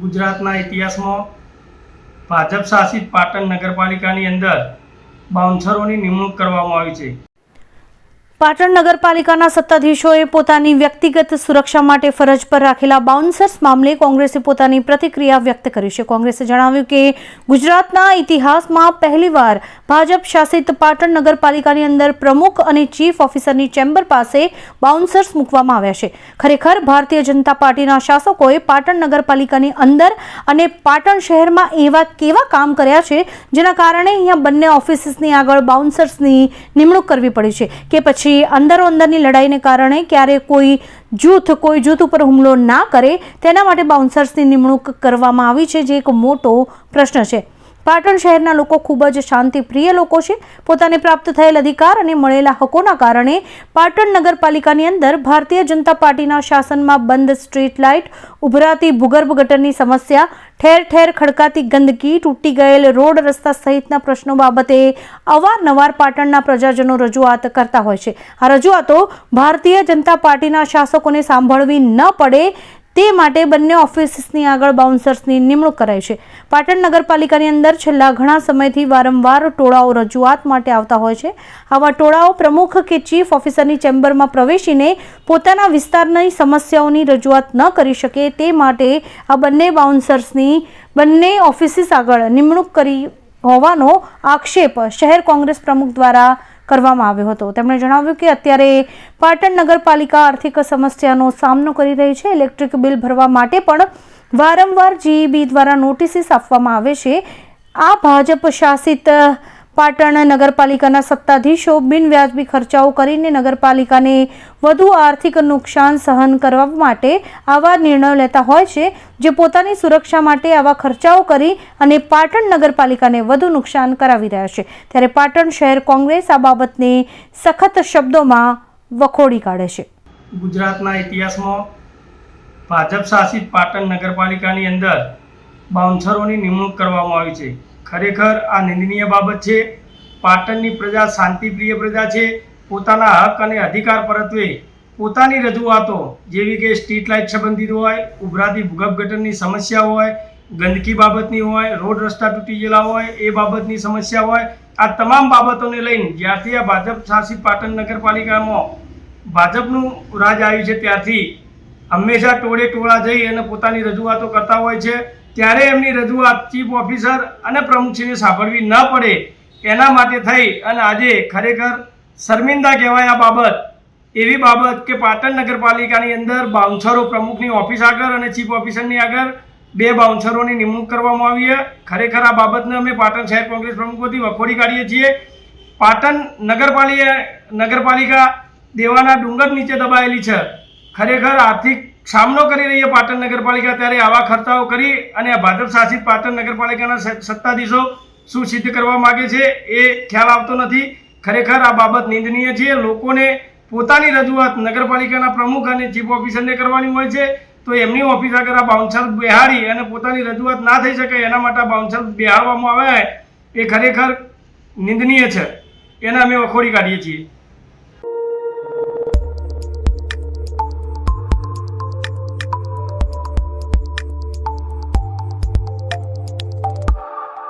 ગુજરાતના ઇતિહાસમાં ભાજપ શાસિત પાટણ નગરપાલિકાની અંદર બાઉન્સરોની નિમણૂક કરવામાં આવી છે. પાટણ નગરપાલિકાના સત્તાધીશોએ પોતાની વ્યક્તિગત સુરક્ષા માટે ફરજ પર રાખેલા બાઉન્સર્સ મામલે કોંગ્રેસે પોતાની પ્રતિક્રિયા વ્યક્ત કરી છે. કોંગ્રેસે જણાવ્યું કે ગુજરાતના ઇતિહાસમાં પહેલીવાર ભાજપ શાસિત પાટણ નગરપાલિકાની અંદર પ્રમુખ અને ચીફ ઓફિસરની ચેમ્બર પાસે બાઉન્સર્સ મૂકવામાં આવ્યા છે. ખરેખર, ભારતીય જનતા પાર્ટીના શાસકોએ પાટણ નગરપાલિકાની અંદર અને પાટણ શહેરમાં એવા કેવા કામ કર્યા છે, જેના કારણે અહીંયા બંને ઓફિસીસની આગળ બાઉન્સર્સની નિમણૂક કરવી પડી છે. કે પછી અંદરો અંદરની લડાઈને કારણે ક્યારે કોઈ જૂથ કોઈ જૂથ ઉપર હુમલો ના કરે, તેના માટે બાઉન્સર્સની નિમણૂક કરવામાં આવી છે, જે એક મોટો પ્રશ્ન છે. પાટણ શહેરના લોકો ખૂબ જ શાંતિપ્રિય લોકો છે. પોતાને પ્રાપ્ત થયેલ અધિકાર અને મળેલા હકોના કારણે પાટણ નગરપાલિકાની અંદર ભારતીય જનતા પાર્ટીના શાસનમાં બંધ સ્ટ્રીટ લાઇટ, ઉભરાતી ભૂગર્ભ ગટરની સમસ્યા, ઠેર ઠેર ખડકાતી ગંદકી, તૂટી ગયેલ રોડ રસ્તા સહિતના પ્રશ્નો બાબતે અવારનવાર પાટણના પ્રજાજનો રજૂઆત કરતા હોય છે. આ રજૂઆતો ભારતીય જનતા પાર્ટીના શાસકોને સાંભળવી ન પડે તે માટે બંને ઓફિસીસની આગળ બાઉન્સર્સની નિમણૂક કરાઈ છે. પાટણ નગરપાલિકાની અંદર છેલ્લા ઘણા સમયથી વારંવાર ટોળાઓ રજૂઆત માટે આવતા હોય છે. આવા ટોળાઓ પ્રમુખ કે ચીફ ઓફિસરની ચેમ્બરમાં પ્રવેશીને પોતાના વિસ્તારની સમસ્યાઓની રજૂઆત ન કરી શકે તે માટે આ બંને બાઉન્સર્સની બંને ઓફિસીસ આગળ નિમણૂક કરી હોવાનો આક્ષેપ શહેર કોંગ્રેસ પ્રમુખ દ્વારા કરવામાં આવ્યો હતો. તેમણે જણાવ્યું કે અત્યારે પાટણ નગરપાલિકા આર્થિક સમસ્યાનો સામનો કરી રહી છે. ઇલેક્ટ્રિક બિલ ભરવા માટે પણ વારંવાર જીઈબી દ્વારા નોટિસીસ આપવામાં આવે છે. આ ભાજપ શાસિત પાટણ નગરપાલિકાના સત્તાધીશો બિનવ્યાજબી ખર્ચાઓ કરીને નગરપાલિકાને વધુ આર્થિક નુકસાન સહન કરવા માટે આવા નિર્ણયો લેતા હોય છે, જે પોતાની સુરક્ષા માટે આવા ખર્ચાઓ કરી અને પાટણ નગરપાલિકાને વધુ નુકસાન કરાવી રહ્યા છે. ત્યારે પાટણ શહેર કોંગ્રેસ આ બાબતને સખત શબ્દોમાં વખોડી કાઢે છે. ગુજરાતના ઇતિહાસમાં ભાજપ શાસિત પાટણ નગરપાલિકાની અંદર બાઉન્સરોની નિમણૂક કરવામાં આવી છે. ખરેખર આ નિંદનીય બાબત છે. પાટણની પ્રજા શાંતિપ્રિય પ્રજા છે. પોતાના હક અને અધિકાર પરત્વે પોતાની રજૂઆતો જેવી કે સ્ટ્રીટ લાઇટ સંબંધિત હોય, ઉભરાતી ભૂગર્ભ ગટરની સમસ્યા હોય, ગંદકી બાબતની હોય, રોડ રસ્તા તૂટી ગયેલા હોય, એ બાબતની સમસ્યા હોય, આ તમામ બાબતોને લઈને જ્યારથી આ ભાજપ શાસિત પાટણ નગરપાલિકામાં ભાજપનું રાજ આવ્યું છે, ત્યારથી હંમેશા ટોળે ટોળા જઈ અને પોતાની રજૂઆતો કરતા હોય છે. ત્યારે એમની રજૂઆત ચીફ ઓફિસર અને પ્રમુખશ્રીને સાંભળવી ન પડે એના માટે થઈ અને આજે ખરેખર શર્મિંદા કહેવાય આ બાબત. એવી બાબત કે પાટણ નગરપાલિકાની અંદર બાઉન્સરો પ્રમુખની ઓફિસ આગળ અને ચીફ ઓફિસરની આગળ બે બાઉન્સરોની નિમણૂક કરવામાં આવી છે. ખરેખર આ બાબતને અમે પાટણ શહેર કોંગ્રેસ પ્રમુખોથી વખોડી કાઢીએ છીએ. પાટણ નગરપાલિકા નગરપાલિકા દેવાના ડુંગર નીચે દબાયેલી છે. ખરેખર આર્થિક સામનો કરી રહી છે પાટણ નગરપાલિકા ત્યારે આવા ખર્ચાઓ કરી અને ભાજપ શાસિત પાટણ નગરપાલિકાના સત્તાધીશો શું સિદ્ધ કરવા માગે છે એ ખ્યાલ આવતો નથી. ખરેખર આ બાબત નિંદનીય છે. લોકોને પોતાની રજૂઆત નગરપાલિકાના પ્રમુખ અને ચીફ ઓફિસરને કરવાની હોય છે તો એમની ઓફિસ આગળ આ બાઉન્સર બેહાડી અને પોતાની રજૂઆત ના થઈ શકે એના માટે આ બાઉન્સર બેહાડવામાં આવે એ ખરેખર નિંદનીય છે. એને અમે વખોડી કાઢીએ છીએ.